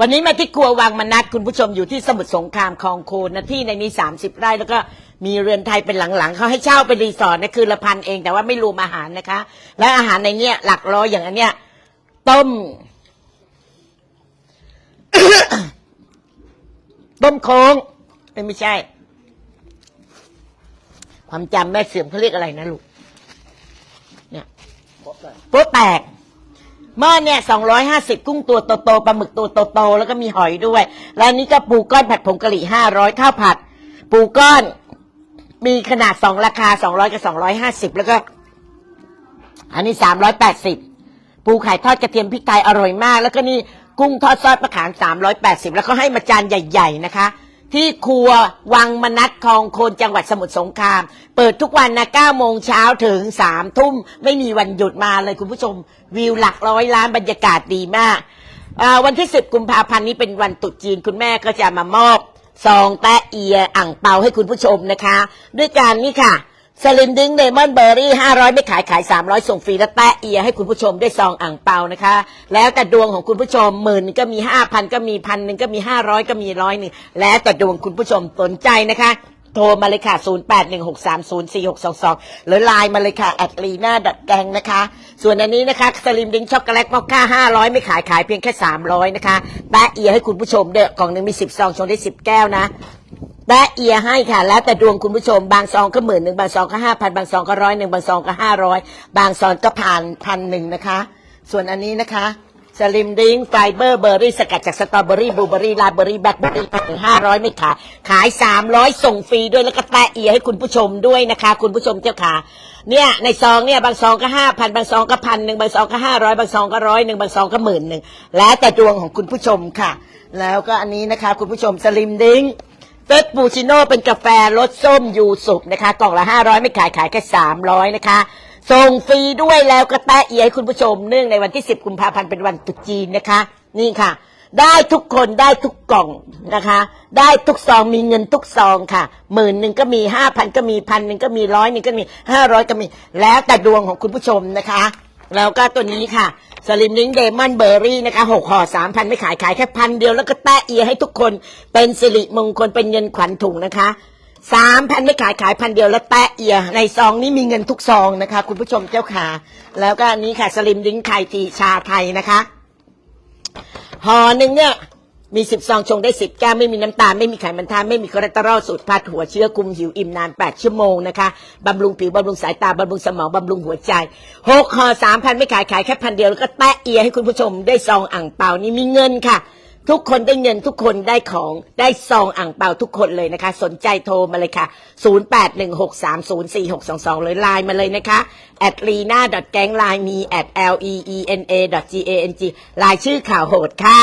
วันนี้มาที่ครัววังมนัดคุณผู้ชมอยู่ที่สมุทรสงครามคลองโคนนะที่ในนี้สามสิบไร่แล้วก็มีเรือนไทยเป็นหลังๆเขาให้เช่าเป็นรีสอร์ทนะคือละพันเองแต่ว่าไม่รวมอาหารนะคะ และอาหารในเนี้ยหลักร้อยอย่างอันเนี้ยต้ม ต้มโค้งเอ้ยไม่ใช่ ความจำแม่เสื่อมเขาเรียกอะไรนะลูกเนี่ยโป๊ะแตก หม้อเนี่ยสองร้อยห้าสิบกุ้งตัวโตๆปลาหมึกตัวโตๆแล้วก็มีหอยด้วย แล้วนนี้ก็ปูก้อนผัดผงกะหรี่ห้าร้อยข้าวผัด ปูก้อนมีขนาดสองราคาสองร้อยกับสองร้อยห้าสิบแล้วก็ อันนี้สามร้อยแปดสิบปูไข่ทอดกระเทียมพริกไทยอร่อยมาก แล้วก็นี่กุ้งทอดซอสมะขามสามร้อยแปดสิบแล้วก็ให้มาจานใหญ่ ๆ นะคะ ที่ครัววังมนัดคลองโคนจังหวัดสมุทรสงคราม เปิดทุกวันนะ9โมงเช้าถึง 3 ทุ่ม ไม่มีวันหยุดมาเลยคุณผู้ชม วิวหลักร้อยล้านบรรยากาศดีมาก วันที่ 10 กุมภาพันธ์นี้เป็นวันตรุษจีนคุณแม่ก็จะมามอบซองแตะเอียอ่างเปาให้คุณผู้ชมนะคะ ด้วยการนี่ค่ะ สลิมดิงเลมอนเบอร์รี่ห้าร้อยไม่ขายขายสามร้อยส่งฟรีและแตะเอียให้คุณผู้ชมได้ซองอ่างเปานะคะ แล้วแต่ดวงของคุณผู้ชมหมื่นก็มีห้าพันก็มีพันหนึ่งก็มีห้าร้อยก็มีร้อยหนึ่งแล้วแต่ดวงคุณผู้ชมสนใจนะคะ โทรมาเลยค่ะ 0 8 1 6 3 0 4 6 2 2 หรือไลน์มาเลยค่ะแอดลีน่าดัดแกงนะคะ ส่วนอันนี้นะคะ สลิมดิงช็อกโกแลตมอคค่า500 ไม่ขายขายเพียงแค่ 300 นะคะแตะเอียให้คุณผู้ชมเด้อกล่องหนึ่งมี 10 ซองชงได้ 10 แก้วนะ แปะเอียให้ค่ะ แล้วแต่ดวงคุณผู้ชม บางซองก็หมื่นหนึ่งบางซองก็ห้าพันบางซองก็ร้อยหนึ่งบางซองก็ห้าร้อยบางซองก็ผ่านพันหนึ่งนะคะ ส่วนอันนี้นะคะสลิมดิ้งไฟเบอร์เบอร์รี่สกัดจากสตรอเบอรี่บลูเบอรี่ลาเบอรี่แบล็คเบอรี่ห้าร้อยไม่ขายขายสามร้อยส่งฟรีด้วยแล้วก็แปะเอียให้คุณผู้ชมด้วยนะคะ คุณผู้ชมเจ้าค่ะเนี่ยในซองเนี่ยบางซองก็ห้าพันบางซองก็พันหนึ่งบางซองก็ห้าร้อยบางซองก็ร้อยหนึ่งบางซองก็หมื่นหนึ่งแล้วแต่ดวงของคุณผู้ชมค่ะ แล้วก็อันนี้นะคะ คุณผู้ชมสลิมดิ้ง เฟสปูชิโน่เป็นกาแฟรสส้มยูสุกนะคะ กล่องละ 500 ไม่ขายขายแค่ 300 นะคะ ส่งฟรีด้วยแล้วก็แตะเอียให้คุณผู้ชมเนื่องในวันที่ 10 กุมภาพันธ์เป็นวันตรุษจีนนะคะ นี่ค่ะ ได้ทุกคนได้ทุกกล่องนะคะ ได้ทุกซองมีเงินทุกซองค่ะหมื่นหนึ่งก็มีห้าพันก็มีพันหนึ่งก็มีร้อยหนึ่งก็มีห้าร้อยก็มี แล้วแต่ดวงของคุณผู้ชมนะคะ แล้วก็ตัวนี้ค่ะ สลิมลิงเดมอนเบอร์รี่นะคะหกห่อสามพันไม่ขายขายแค่พันเดียวแล้วก็แตะเอียให้ทุกคนเป็นสิริมงคลเป็นเงินขวัญถุงนะคะสามพันไม่ขายขายพันเดียวแล้วแตะเอีย ในซองนี้มีเงินทุกซองนะคะ คุณผู้ชมเจ้าขาแล้วก็อันนี้ค่ะสลิมลิงไทยทีชาไทยนะคะห่อหนึ่งเนี่ย มีสิบซองชงได้สิบแก้วไม่มีน้ำตาล ไม่มีไขมันทานไม่มีคอเลสเตอรอลสูตรพัดหัวเชื้อคุมหิวอิ่มนานแปดชั่วโมงนะคะบำรุงผิวบำรุงสายตาบำรุงสมองบำรุงหัวใจหกห่อสามพันไม่ขายขายแค่พันเดียว แล้วก็แตะเอียให้คุณผู้ชมได้ซองอ่างเปานี่มีเงินค่ะ ทุกคนได้เงินทุกคนได้ของได้ซองอ่างเปาทุกคนเลยนะคะ สนใจโทรมาเลยค่ะ 0816304622 เลยไลน์มาเลยนะคะ at lena gang line มี at l e e n a g a n g ไลน์ชื่อข่าวโหดค่ะ